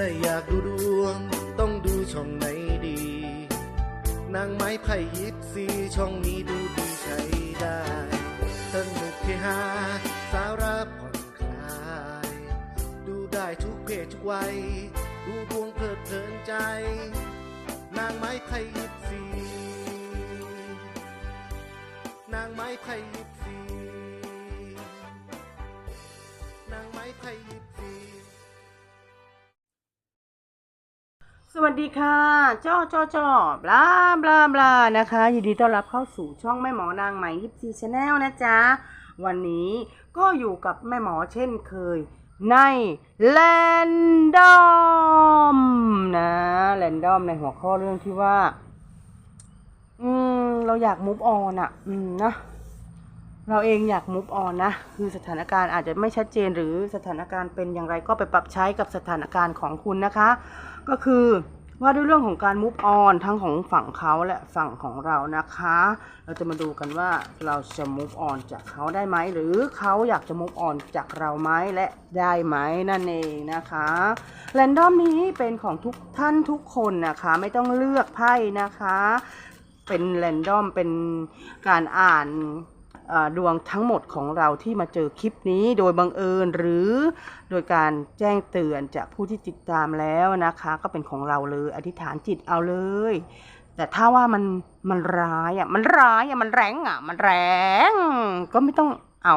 ถ้าอยากดูดวง ต้องดูช่องไหนดี นางไม้ไผ่ยิปซีช่องนี้ดูดีใช้ได้สนุกเฮฮาสาระผ่อนคลาย ดูได้ทุกเพศทุกวัย ดูดวงเพลิดเพลินใจ นางไม้ไผ่ยิปซีนางไม้ไผ่ยิปซีนางไม้ไผ่ยิป วัสดีค่ะจ้อจ้อจ้อบลาบลาบลานะคะยินดีต้อนรับเข้าสู่ช่องแม่หมอนางใหม่ยิปซีชาแนลนะจ๊ะ วันนี้ก็อยู่กับแม่หมอเช่นเคย ในแลนดอมนะแลนดอมในหัวข้อเรื่องที่ว่า อืม เราอยากมูฟออนอะอืมนะเราเองอยากมูฟออนนะ คือสถานการณ์อาจจะไม่ชัดเจนหรือสถานการณ์เป็นอย่างไรก็ไปปรับใช้กับสถานการณ์ของคุณนะคะ ก็คือว่าด้วยเรื่องของการมูฟออนทั้งของฝั่งเขาและฝั่งของเรานะคะ เราจะมาดูกันว่าเราจะมูฟออนจากเขาได้ไหม หรือเขาอยากจะมูฟออนจากเราไหมและได้ไหมนั่นเองนะคะแรนดอมนี้เป็นของทุกท่านทุกคนนะคะ ไม่ต้องเลือกไพ่นะคะ เป็นแรนดอมเป็นการอ่าน ดวงทั้งหมดของเราที่มาเจอคลิปนี้โดยบังเอิญหรือโดยการแจ้งเตือนจากผู้ที่ติดตามแล้วนะคะ ก็เป็นของเราเลยอธิษฐานจิตเอาเลย แต่ถ้าว่ามันมันร้ายอะมันร้ายอะมันแรงอะ มันแรงก็ไม่ต้องเอา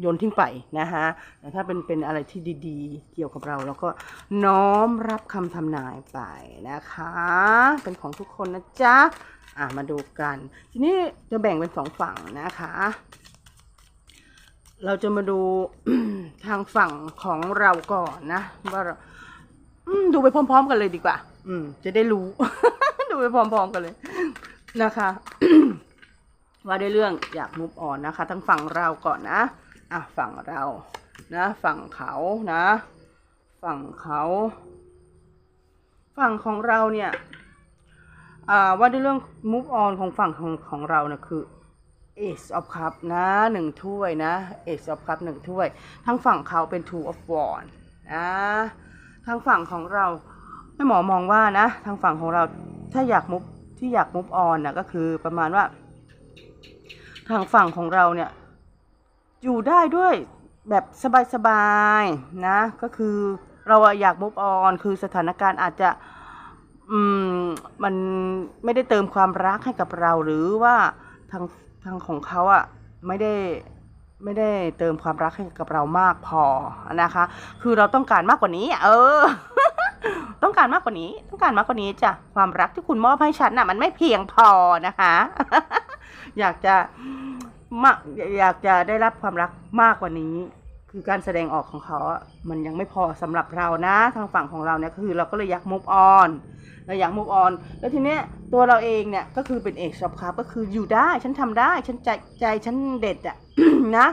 โยนทิ้งไปนะคะแต่ถ้าเป็นเป็นอะไรที่ดีๆ เกี่ยวกับเราแล้วก็น้อมรับคำทำนายไปนะคะ เป็นของทุกคนนะจ๊ะ อะมาดูกัน ทีนี้จะแบ่งเป็นสองฝั่งนะคะ เราจะมาดูทางฝั่งของเราก่อนนะว่าเราดูไปพร้อม ๆ กันเลยดีกว่า อืม จะได้รู้ ดูไปพร้อม ๆ กันเลยนะคะว่าด้เรื่องอยากมุฟออนนะคะ ทั้งฝั่งเราก่อนนะอะฝั่งเรานะ ฝั่งเขานะ ฝั่งเขา ฝั่งของเราเนี่ย ว่าด้วยเรื่อง move on ของฝั่งของของเรานะคือ Ace of Cup นะหนึ่งถ้วยนะ Ace of Cup หนึ่งถ้วย ทั้งฝั่งเขาเป็น Two of Wands นะทางฝั่งของเราแม่หมอมองว่านะ ทางฝั่งของเราถ้าอยากมุฟที่อยาก move on นะก็คือประมาณว่า ทางฝั่งของเราเนี่ย อยู่ได้ด้วยแบบสบายๆนะ ก็คือเราอะอยาก move on คือสถานการณ์อาจจะ อืมมันไม่ได้เติมความรักให้กับเรา หรือว่าทางทางของเขาอะ่ะไม่ได้ไม่ได้เติมความรักให้กับเรามากพอนะคะ คือเราต้องการมากกว่านี้ เออ ต้องการมากกว่านี้ ต้องการมากกว่านี้จ้ะความรักที่คุณมอบให้ฉันน่ะ มันไม่เพียงพอนะคะ อยากจะมากอยากจะได้รับความรักมากกว่านี้ คือการแสดงออกของเขาอะมันยังไม่พอสำหรับเรานะ ทางฝั่งของเราเนี่ยคือเราก็เลยอยาก move on เราอยาก move on แล้วทีเนี้ยตัวเราเองเนี่ยก็คือเป็นเอกช็อปครับก็คืออยู่ได้ฉันทำได้ฉันใจใจฉันเด็ดอะนะ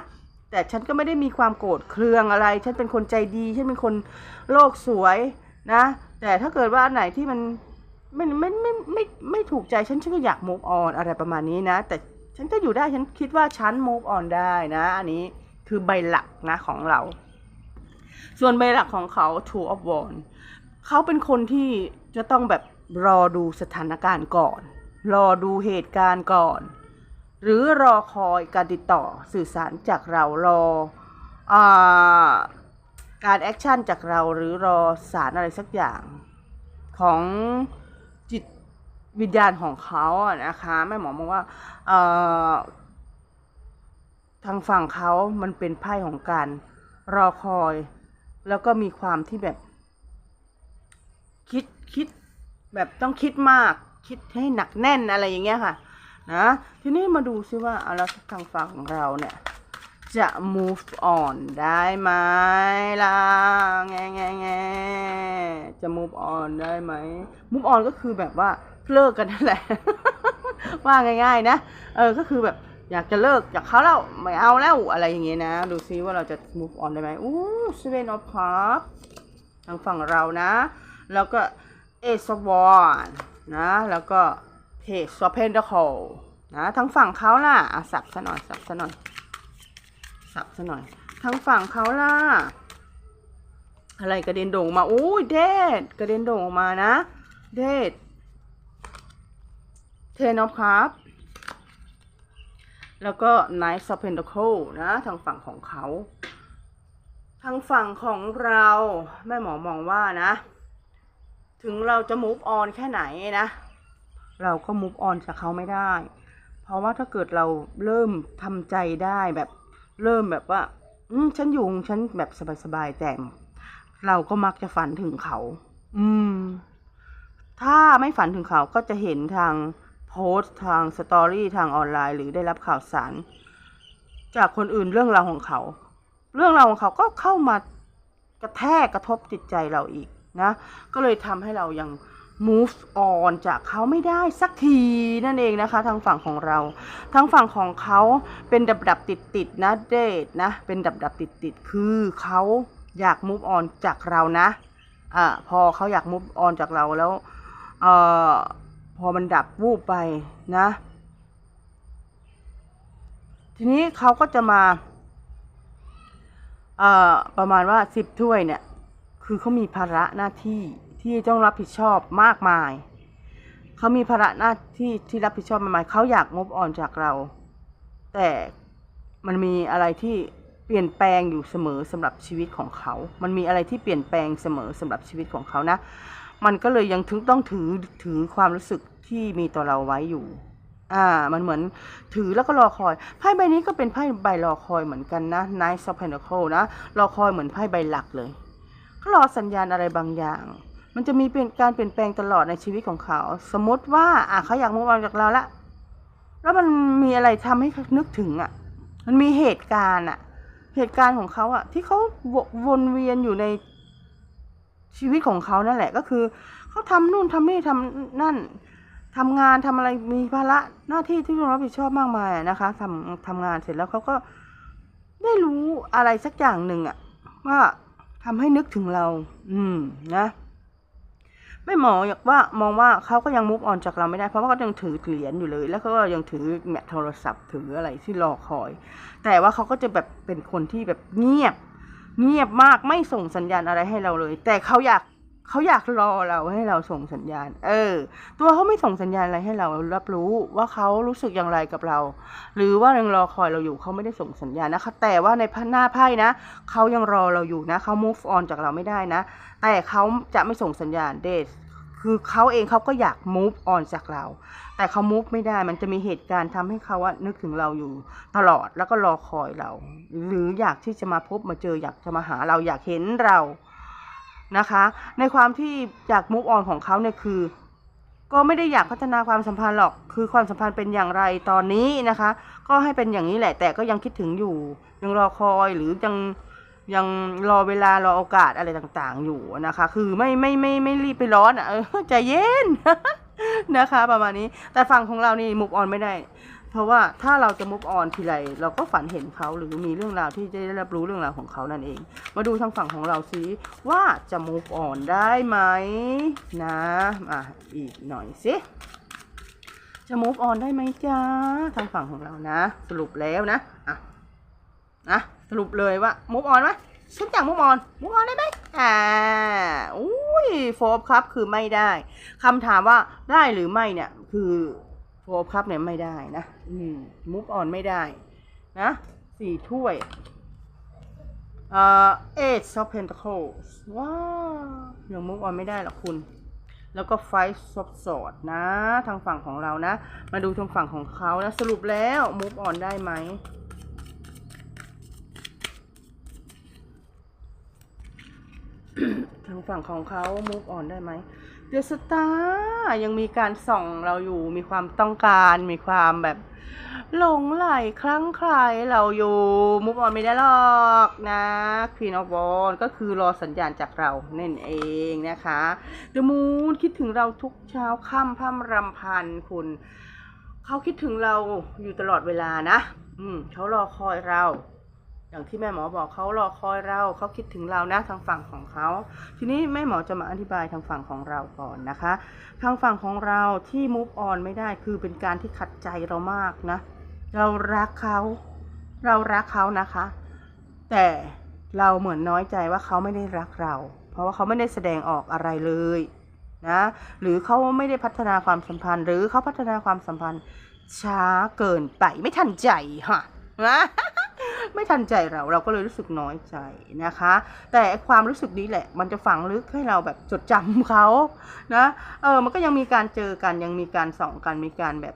แต่ฉันก็ไม่ได้มีความโกรธเคืองอะไร ฉันเป็นคนใจดี ฉันเป็นคนโลกสวยนะ แต่ถ้าเกิดว่าไหนที่มันไม่ไม่ไม่ไม่ไม่ไม่ถูกใจฉันฉันก็อยาก move on อะไรประมาณนี้นะ แต่ฉันก็อยู่ได้ฉันคิดว่าฉัน move on ได้นะ อันนี้คือใบหลักนะของเรา ส่วนใบหลักของเขา two of wands เขาเป็นคนที่ จะต้องแบบรอดูสถานการณ์ก่อน รอดูเหตุการณ์ก่อน หรือรอคอยการติดต่อสื่อสารจากเรารออการแอคชั่นจากเราหรือรอสารอะไรสักอย่างของจิตวิญญาณของเขาอะนะคะแม่หมอมองว่าทางฝั่งเขามันเป็นไพ่ของการรอคอย แล้วก็มีความที่แบบ คิดแบบต้องคิดมาก คิดให้หนักแน่นอะไรอย่างเงี้ยค่ะ นะ ทีนี้มาดูซิว่าเอาแล้วทางฝั่งของเราเนี่ย จะ move on ได้ไหมล่ะแงแงแงจะ move on ได้ไหม move on ก็คือแบบว่าเลิกกันนั่นแหละ ว่าง่ายๆนะ เออ ก็คือแบบอยากจะเลิกจากเขาแล้วไม่เอาแล้วอะไรอย่างเงี้ยนะ ดูซิว่าเราจะ move on ได้ไหมอู้ seven of cups ทางฝั่งเรานะ แล้วก็ Ace of Wands นะ แล้วก็ Page of Pentacles นะทั้งฝั่งเขาล่ะอะสับซะหน่อยสับซะหน่อยสับซะหน่อยทั้งฝั่งเขาล่ะ อะไรกระเด็นโด่งมาโอ้ยเดดกระเด็นโด่งออกมานะเดดเทนอฟครับแล้วก็ Knight of Pentacle นะทางฝั่งของเขา ทางฝั่งของเรา แม่หมอมองว่านะ ถึงเราจะ move on แค่ไหนนะ เราก็ move on จากเขาไม่ได้ เพราะว่าถ้าเกิดเราเริ่มทำใจได้แบบเริ่มแบบว่าอืฉันอยู่ฉันแบบสบายๆแต่เราก็มักจะฝันถึงเขา อืม ถ้าไม่ฝันถึงเขาก็จะเห็นทางโพสต์ทางสตอรี่ทางออนไลน์ หรือได้รับข่าวสาร จากคนอื่นเรื่องราวของเขา เรื่องราวของเขาก็เข้ามากระแทกกระทบจิตใจเราอีก นะ ก็เลยทำให้เรายัง move on จากเขาไม่ได้สักทีนั่นเองนะคะ ทางฝั่งของเราทางฝั่งของเขาเป็นดับดับติดติดนะเดทนะ เป็นดับดับติดติดคือเขาอยาก move on จากเรานะอ่าพอเขาอยาก move on จากเราแล้วเอ่อพอมันดับวูบไปนะ ทีนี้เขาก็จะมาเอ่อประมาณว่าสิบถ้วยเนี่ย คือเขามีภาระหน้าที่ที่ต้องรับผิดชอบมากมาย เขามีภาระหน้าที่ที่รับผิดชอบมากมายเขาอยาก move on จากเรา แต่มันมีอะไรที่เปลี่ยนแปลงอยู่เสมอสำหรับชีวิตของเขา มันมีอะไรที่เปลี่ยนแปลงเสมอสำหรับชีวิตของเขานะ มันก็เลยยังถึงต้องถือถือความรู้สึกที่มีต่อเราไว้อยู่ อ่า มันเหมือนถือแล้วก็รอคอย ไพ่ใบนี้ก็เป็นไพ่ใบรอคอยเหมือนกันนะ Knight of Pentacle นะ รอคอยเหมือนไพ่ใบหลักเลย รอสัญญาณอะไรบางอย่าง มันจะมีเปลี่ยนการเปลี่ยนแปลงตลอดในชีวิตของเขา สมมติว่าอะเขาอยากมุ่งเอาจากเราละแล้วมันมีอะไรทำให้นึกถึงอะ มันมีเหตุการณ์อะ เหตุการณ์ของเขาอะ ที่เขาววนเวียนอยู่ในชีวิตของเขานั่นแหละก็คือเขาทำนู่นทำนี่ทำนั่นทำงานทำอะไรมีภาระหน้าที่ที่ต้องรับผิดชอบมากมายนะคะทำทำงานเสร็จแล้วเขาก็ได้รู้อะไรสักอย่างหนึ่งอะว่า ทำให้นึกถึงเรา อืม นะ ไม่หมออยากว่ามองว่าเขาก็ยังมุกออนจากเราไม่ได้ เพราะว่าเขายังถือเหรียญอยู่เลย แล้วเขาก็ยังถือแมทโทรศัพท์ถืออะไรที่รอคอย แต่ว่าเขาก็จะแบบเป็นคนที่แบบเงียบ เงียบมากไม่ส่งสัญญาณอะไรให้เราเลย แต่เขาอยาก เขาอยากรอเราให้เราส่งสัญญาณ เออ ตัวเขาไม่ส่งสัญญาณอะไรให้เรารับรู้ว่าเขารู้สึกอย่างไรกับเรา หรือว่ายังรอคอยเราอยู่เขาไม่ได้ส่งสัญญาณนะคะแต่ว่าในหน้าไพ่นะเขายังรอเราอยู่นะเขา move on จากเราไม่ได้นะ แต่เขาจะไม่ส่งสัญญาณเดทคือเขาเองเขาก็อยาก move on จากเรา แต่เขา move ไม่ได้ มันจะมีเหตุการณ์ทำให้เขาว่านึกถึงเราอยู่ตลอดแล้วก็รอคอยเรา หรืออยากที่จะมาพบมาเจออยากจะมาหาเราอยากเห็นเรา นะคะ ในความที่อยาก move on ของเขาเนี่ยคือ ก็ไม่ได้อยากพัฒนาความสัมพันธ์หรอก คือความสัมพันธ์เป็นอย่างไรตอนนี้นะคะ ก็ให้เป็นอย่างนี้แหละ แต่ก็ยังคิดถึงอยู่ ยังรอคอยหรือยังยังรอเวลารอโอกาสอะไรต่างๆ อยู่นะคะ คือไม่ไม่ไม่ไม่รีบไปร้อนอะใจเย็นนะคะ ประมาณนี้ แต่ฝั่งของเรานี่มุกออนไม่ได้ ราะว่าถ้าเราจะมุกออนทีไรเราก็ฝันเห็นเขาหรือมีเรื่องราวที่จะได้รับรู้เรื่องราวของเขานั่นเอง มาดูทางฝั่งของเราซิว่าจะมุกออนได้ไหมนะอะอีกหน่อยสิจะมุกออนได้ไหมจ้าทางฝั่งของเรานะ สรุปแล้วนะอะนะสรุปเลยว่ามุกออนไหมฉันอยากมุกออนมุกออนได้ไหมอ่าอุ้ยโฟบครับคือไม่ได้คำถามว่าได้หรือไม่เนี่ยคือโฟบครับเนี่ยไม่ได้นะ อืมมุกออนไม่ได้ นะสี่ถ้วยเอ่อ Eight of Pentacles ว้าวยังมุกออนไม่ได้หรอกคุณ แล้วก็ Five of Swords นะ ทางฝั่งของเรานะ มาดูทางฝั่งของเขานะ สรุปแล้วมุกออนได้ไหมทางฝั่งของเขามุกออนได้ไหมเดอะสตาร์ยังมีการส่องเราอยู่ มีความต้องการ มีความแบบ หลงไหลคลั่งไคล้เราอยู่มุกออนไม่ได้หรอกนะ Queen of w a n d ก็คือรอสัญญาณจากเรานั่นเองนะคะ The Moon คิดถึงเราทุกเช้าค่ำพร่ำรำพันคุณเขาคิดถึงเราอยู่ตลอดเวลานะ อืมเขารอคอยเราอย่างที่แม่หมอบอกเขารอคอยเราเขาคิดถึงเรานะทางฝั่งของเขา ทีนี้แม่หมอจะมาอธิบายทางฝั่งของเราก่อนนะคะ ทางฝั่งของเราที่ move on ไม่ได้คือเป็นการที่ขัดใจเรามากนะ เรารักเขา เรารักเขานะคะ แต่เราเหมือนน้อยใจว่าเขาไม่ได้รักเรา เพราะว่าเขาไม่ได้แสดงออกอะไรเลยนะหรือเขาไม่ได้พัฒนาความสัมพันธ์ หรือเขาพัฒนาความสัมพันธ์ช้าเกินไปไม่ทันใจฮะนะไม่ทันใจเราเราก็เลยรู้สึกน้อยใจนะคะ แต่ความรู้สึกนี้แหละ มันจะฝังลึกให้เราแบบจดจำเขานะเออมันก็ยังมีการเจอกันยังมีการส่องกันมีการแบบ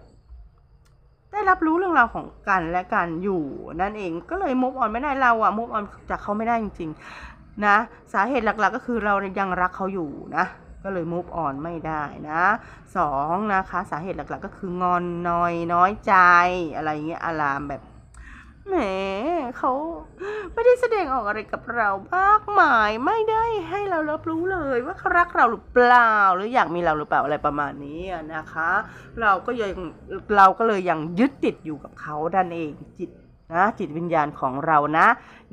ได้รับรู้เรื่องราวของกันและกันอยู่นั่นเองก็เลยมุฟออนไม่ได้เราอะมุฟออนจากเขาไม่ได้จริงๆนะสาเหตุหลักๆก็คือเรายังรักเขาอยู่นะก็เลยมุฟออนไม่ได้นะสองนะคะสาเหตุหลักๆก็คืองอนนอยน้อยใจอะไรเงี้ยอารามแบบ แหมเขาไม่ได้แสดงออกอะไรกับเรามากมายไม่ได้ให้เรารับรู้เลยว่าเขารักเราหรือเปล่า หรืออยากมีเราหรือเปล่าอะไรประมาณนี้นะคะ เราก็ยังเราก็เลยยังยึดติดอยู่กับเขาดันเองจิต นะจิตวิญญาณของเรานะ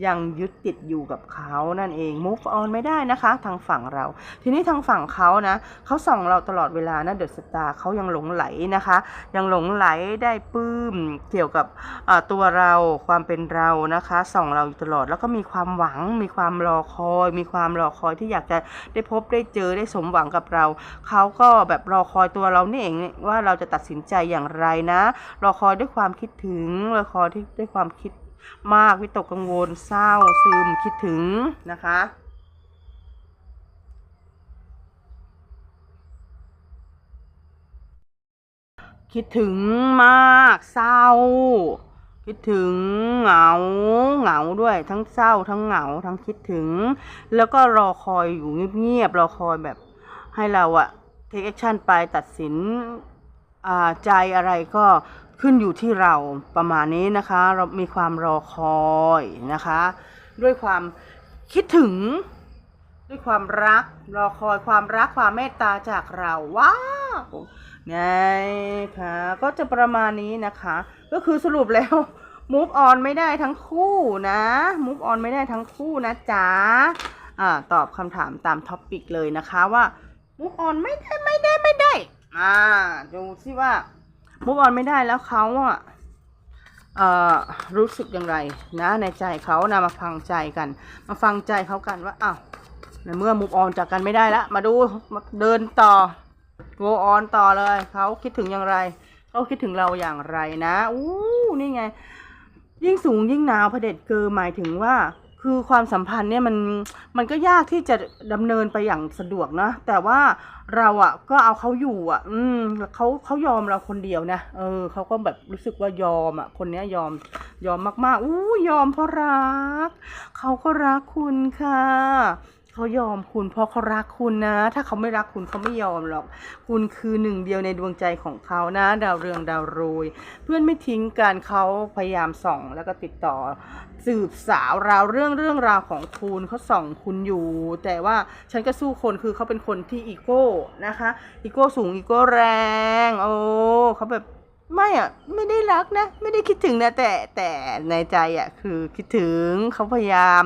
ยังยึดติดอยู่กับเขานั่นเอง move on ไม่ได้นะคะ ทางฝั่งเรา ทีนี้ทางฝั่งเขานะเขาส่องเราตลอดเวลานะเดอะสตาร์เขายังหลงไหลนะคะ ยังหลงไหลได้ปลื้มเกี่ยวกับตัวเราความเป็นเรานะคะส่องเราอยู่ตลอดแล้วก็มีความหวัง มีความรอคอย มีความรอคอยที่อยากจะได้พบได้เจอได้สมหวังกับเราเขาก็แบบรอคอยตัวเรานี่เองว่าเราจะตัดสินใจอย่างไรนะ รอคอยด้วยความคิดถึงรอคอยที่ด้วยความคิดมากวิตกกังวลเศร้าซึมคิดถึงนะคะคิดถึงมากเศร้า คิดถึงเหงาเหงาด้วยทั้งเศร้า ทั้งเหงาทั้งคิดถึง แล้วก็รอคอยอยู่เงียบๆรอคอยแบบให้เราอะเทคแอคชั่นไปตัดสินใจอะไรก็ ขึ้นอยู่ที่เราประมาณนี้นะคะ เรามีความรอคอยนะคะ ด้วยความคิดถึง ด้วยความรักรอคอยความรักความเมตตาจากเราว้าวไงค่ะก็จะประมาณนี้นะคะ ก็คือสรุปแล้ว move on ไม่ได้ทั้งคู่นะ move on ไม่ได้ทั้งคู่นะจ๊ะอ่าตอบคำถามตามท็อปปิกเลยนะคะว่า move on ไม่ได้ไม่ได้ไม่ได้อ่าดูสิว่า move on ไม่ได้แล้วเขาอะรู้สึกอย่างไรนะในใจเขานะมาฟังใจกัน มาฟังใจเขากันว่าอ้าวในเมื่อมุกออนจากกันไม่ได้แล้วมาดูมาเดินต่อ go on ต่อเลยเขาคิดถึงอย่างไรเขาคิดถึงเราอย่างไรนะอู้นี่ไง ยิ่งสูงยิ่งหนาวเผด็จเกินหมายถึงว่า คือความสัมพันธ์เนี่ยมันมันก็ยากที่จะดำเนินไปอย่างสะดวกนะแต่ว่าเราอะก็เอาเขาอยู่อะอืมเขาเขายอมเราคนเดียวนะเออเขาก็แบบรู้สึกว่ายอมอะ คนเนี้ยยอมยอมมากๆอู้ยอมเพราะรักเขาก็รักคุณค่ะ เขายอมคุณเพราะเขารักคุณนะ ถ้าเขาไม่รักคุณเขาไม่ยอมหรอก คุณคือหนึ่งเดียวในดวงใจของเขานะ ดาวเรืองดาวโรย เพื่อนไม่ทิ้งกันเขาพยายามส่อง แล้วก็ติดต่อ สืบสาวราวเรื่องเรื่องราวของคุณเขาส่องคุณอยู่ แต่ว่าฉันก็สู้คนคือเขาเป็นคนที่อีโก้นะคะ อีโก้สูงอีโก้แรง โอ้เขาแบบ ไม่อะ ไม่ได้รักนะ ไม่ได้คิดถึงนะ แต่แต่ในใจอะ คือคิดถึงเขาพยายาม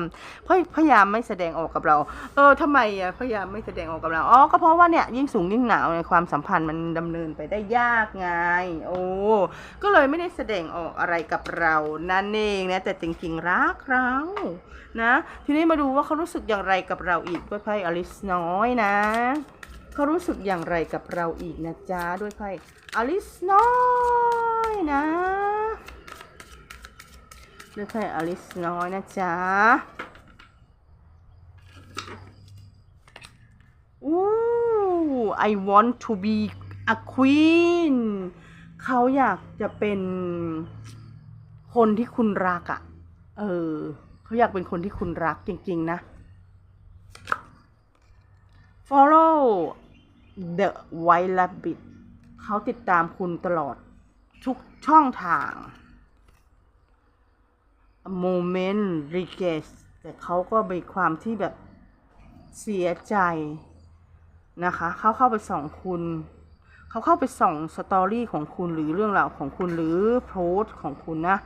พยพยายามไม่แสดงออกกับเรา เออทำไมอะพยายามไม่แสดงออกกับเราอ๋อก็เพราะว่าเนี่ยยิ่งสูงยิ่งหนาวในความสัมพันธ์มันดำเนินไปได้ยากไงโอ้ก็เลยไม่ได้แสดงออกอะไรกับเรานั่นเองนะแต่จริงๆรักเรานะ ทีนี้มาดูว่าเขารู้สึกอย่างไรกับเราอีกด้วยไพ่อลิสน้อยนะ เขารู้สึกอย่างไรกับเราอีกนะจ๊ะ ด้วยไพ่อลิสน้อยนะ ด้วยไพ่อลิสน้อยนะจ๊ะอู้ I want to be a queen เขาอยากจะเป็นคนที่คุณรักอะ่ะ เออ เขาอยากเป็นคนที่คุณรักจริง ๆ นะ follow the white rabbit เขาติดตามคุณตลอดทุกช่องทาง moment regret แต่เขาก็มีความที่แบบเสียใจนะคะ เขาเข้าไปส่องคุณ เขาเข้าไปส่องสตอรี่ของคุณหรือเรื่องราวของคุณหรือโพสต์ของคุณนะ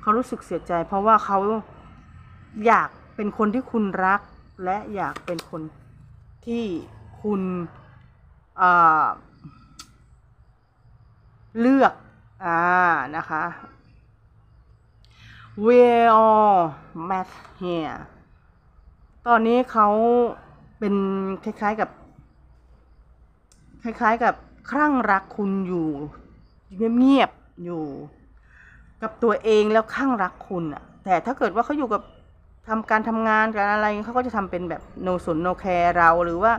เขารู้สึกเสียใจ เพราะว่าเขาอยากเป็นคนที่คุณรัก และอยากเป็นคนที่คุณ เลือกอ่านะคะ we all met here ตอนนี้เขาเป็นคล้ายๆกับ คล้ายๆกับคลั่งรักคุณอยู่เงียบๆอยู่ กับตัวเองแล้วคลั่งรักคุณอะแต่ถ้าเกิดว่าเขาอยู่กับทำการทำงานการอะไรเขาก็จะทำเป็นแบบโนสนโนแคร์เราหรือว่า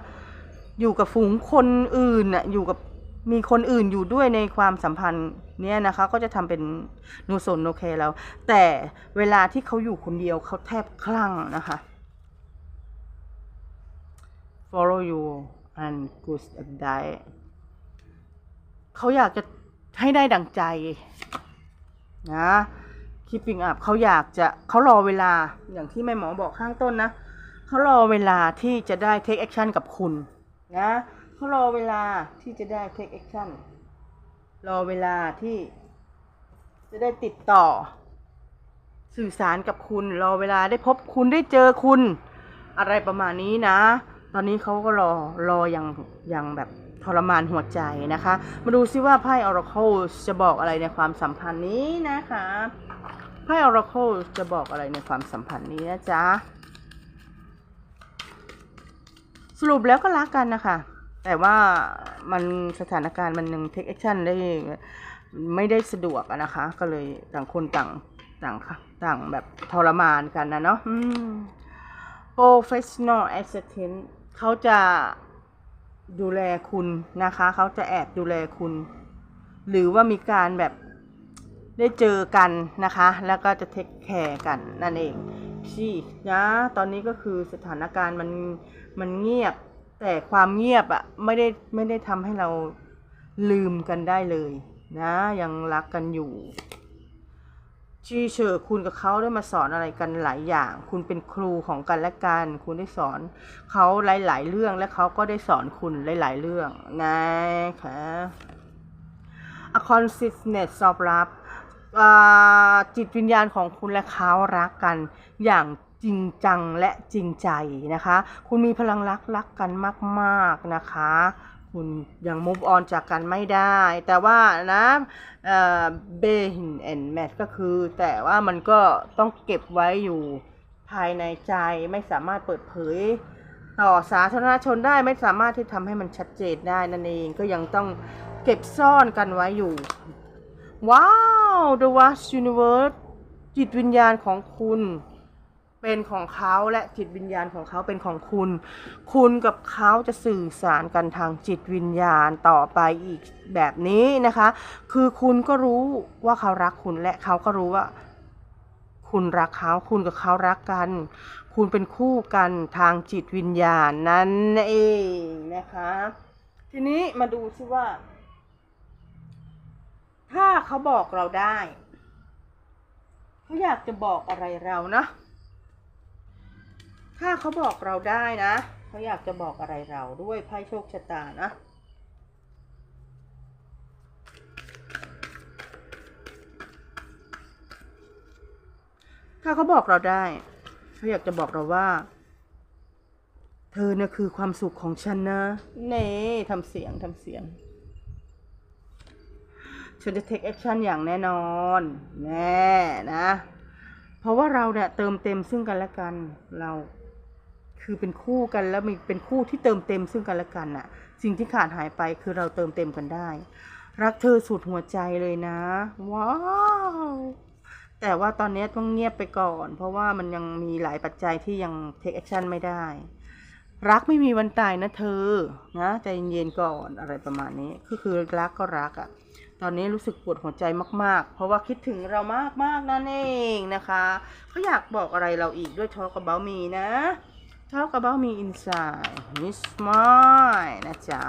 อยู่กับฝูงคนอื่นอะอยู่กับมีคนอื่นอยู่ด้วยในความสัมพันธ์เนี่ยนะคะ ก็จะทำเป็นโนสนโนแคร์เราแต่เวลาที่เขาอยู่คนเดียวเขาแทบคลั่งนะคะ follow you and good and die เขาอยากจะให้ได้ดังใจนะ keeping up เขาอยากจะเขารอเวลาอย่างที่แม่หมอบอกข้างต้นนะ เขารอเวลาที่จะได้ take action กับคุณ นะเขารอเวลาที่จะได้ take action รอเวลาที่จะได้ติดต่อ สื่อสารกับคุณ รอเวลาได้พบคุณได้เจอคุณ อะไรประมาณนี้นะ ตอนนี้เขาก็รอรออย่างอย่างแบบทรมานหัวใจนะคะ มาดูซิว่าไพ่ Oracle จะบอกอะไรในความสัมพันธ์นี้นะคะไพ่ Oracle จะบอกอะไรในความสัมพันธ์นี้นะจ๊ะ สรุปแล้วก็รักกันนะคะ แต่ว่ามันสถานการณ์มันยัง take action ได้ไม่ได้สะดวกอะนะคะ ก็เลยต่างคนต่างต่างค่ะต่างแบบทรมานกันนะเนาะ professional assistant เขาจะดูแลคุณนะคะ เขาจะแอบดูแลคุณ หรือว่ามีการแบบได้เจอกันนะคะ แล้วก็จะเทคแคร์กันนั่นเองชี่นะ ตอนนี้ก็คือสถานการณ์มัน มันเงียบ แต่ความเงียบอะไม่ได้ไม่ได้ทำให้เราลืมกันได้เลย นะ ยังรักกันอยู่ชีเชอร์คุณกับเขาได้มาสอนอะไรกันหลายอย่าง คุณเป็นครูของกันและกัน คุณได้สอนเขาหลาย ๆ เรื่องและเขาก็ได้สอนคุณหลาย ๆ เรื่องนะคะ a consciousness of love จิตวิญญาณของคุณและเขารักกันอย่าง ริงจังและจริงใจนะคะ คุณมีพลังรักรักกันมากๆนะคะ คุณยัง move on จากกันไม่ได้ แต่ว่านะเอ่อ ben and match ก็คือ แต่ว่ามันก็ต้องเก็บไว้อยู่ภายในใจไม่สามารถเปิดเผยต่อสาธารณชนได้ไม่สามารถที่ทำให้มันชัดเจนได้นั่นเองก็ยังต้องเก็บซ่อนกันไว้อยู่ ว้าว The Vast Universe จิตวิญญาณของคุณ เป็นของเขาและจิตวิญญาณของเขาเป็นของคุณ คุณกับเขาจะสื่อสารกันทางจิตวิญญาณต่อไปอีกแบบนี้นะคะ คือคุณก็รู้ว่าเขารักคุณและเขาก็รู้ว่า คุณรักเขาคุณกับเขารักกัน คุณเป็นคู่กันทางจิตวิญญาณนั่นเองนะคะ ทีนี้มาดูซิว่า ถ้าเขาบอกเราได้เขาอยากจะบอกอะไรเรานะ ถ้าเขาบอกเราได้นะ เขาอยากจะบอกอะไรเราด้วยไพ่โชคชะตานะถ้าเขาบอกเราได้เขาอยากจะบอกเราว่า เธอนี่ยคือความสุขของฉันนะเน่ทำเสียงทำเสียง ฉันจะ take action อย่างแน่นอนแน่นะ เพราะว่าเราเนี่ยเติมเต็มซึ่งกันและกันเรา คือเป็นคู่กันแล้วมีเป็นคู่ที่เติมเต็มซึ่งกันและกันน่ะสิ่งที่ขาดหายไปคือเราเติมเต็มกันได้ รักเธอสุดหัวใจเลยนะ ว้าวแต่ว่าตอนนี้ต้องเงียบไปก่อน เพราะว่ามันยังมีหลายปัจจัยที่ยัง take action ไม่ได้ รักไม่มีวันตายนะเธอนะใจเย็นๆก่อนอะไรประมาณนี้ก็คือรักก็รักอะ่ะตอนนี้รู้สึกปวดหัวใจมาก ๆ เพราะว่าคิดถึงเรามากๆนั่นเองนะคะเขาอยากบอกอะไรเราอีกด้วย talk about me นะ talk about me inside miss mine นะจ๊ะ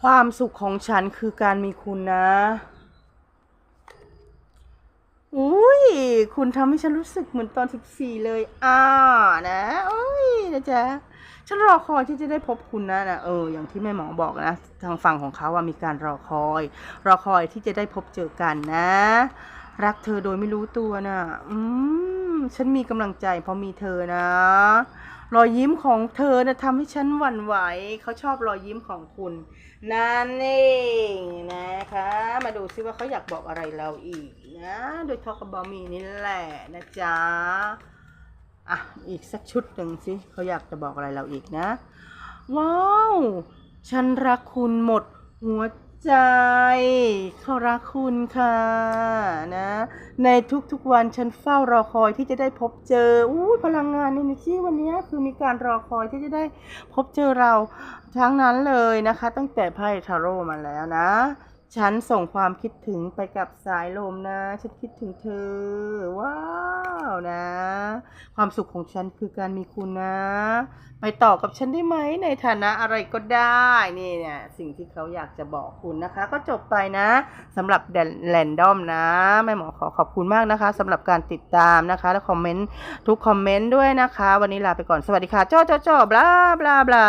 ความสุขของฉันคือการมีคุณนะ อุ้ย คุณทำให้ฉันรู้สึกเหมือนตอนสิบสี่เลย อ่า นะ นะจ๊ะฉันรอคอยที่จะได้พบคุณนะนะเอออย่างที่แม่หมอบอกนะ ทางฝั่งของเขาว่ามีการรอคอย รอคอยที่จะได้พบเจอกันนะ รักเธอโดยไม่รู้ตัวนะอืมฉันมีกำลังใจเพราะมีเธอนะ รอยยิ้มของเธอนะทำให้ฉันหวั่นไหว เขาชอบรอยยิ้มของคุณ นั่นเองนะคะ มาดูซิว่าเขาอยากบอกอะไรเราอีกนะ โดยทอกบอมีนี่แหละนะจ๊ะ อะ อีกสักชุดหนึ่งสิเขาอยากจะบอกอะไรเราอีกนะ ว้าว ฉันรักคุณหมดหัวใจ เขารักคุณค่ะนะ ในทุกๆวันฉันเฝ้ารอคอยที่จะได้พบเจออู้พลังงานในที่วันนี้คือมีการรอคอยที่จะได้พบเจอเราทั้งนั้นเลยนะคะ ตั้งแต่ไพ่ทาโร่มาแล้วนะ ฉันส่งความคิดถึงไปกับสายลมนะ ฉันคิดถึงเธอ ว้าวนะ ความสุขของฉันคือการมีคุณนะ ไปต่อกับฉันได้ไหมในฐานะอะไรก็ได้นี่เนี่ยสิ่งที่เขาอยากจะบอกคุณนะคะ ก็จบไปนะสำหรับแรนดอมนะแม่หมอขอขอบคุณมากนะคะสำหรับการติดตามนะคะ และคอมเมนต์ทุกคอมเมนต์ด้วยนะคะ วันนี้ลาไปก่อนสวัสดีค่ะจ้อจ้อจ้อบลาบลาบลา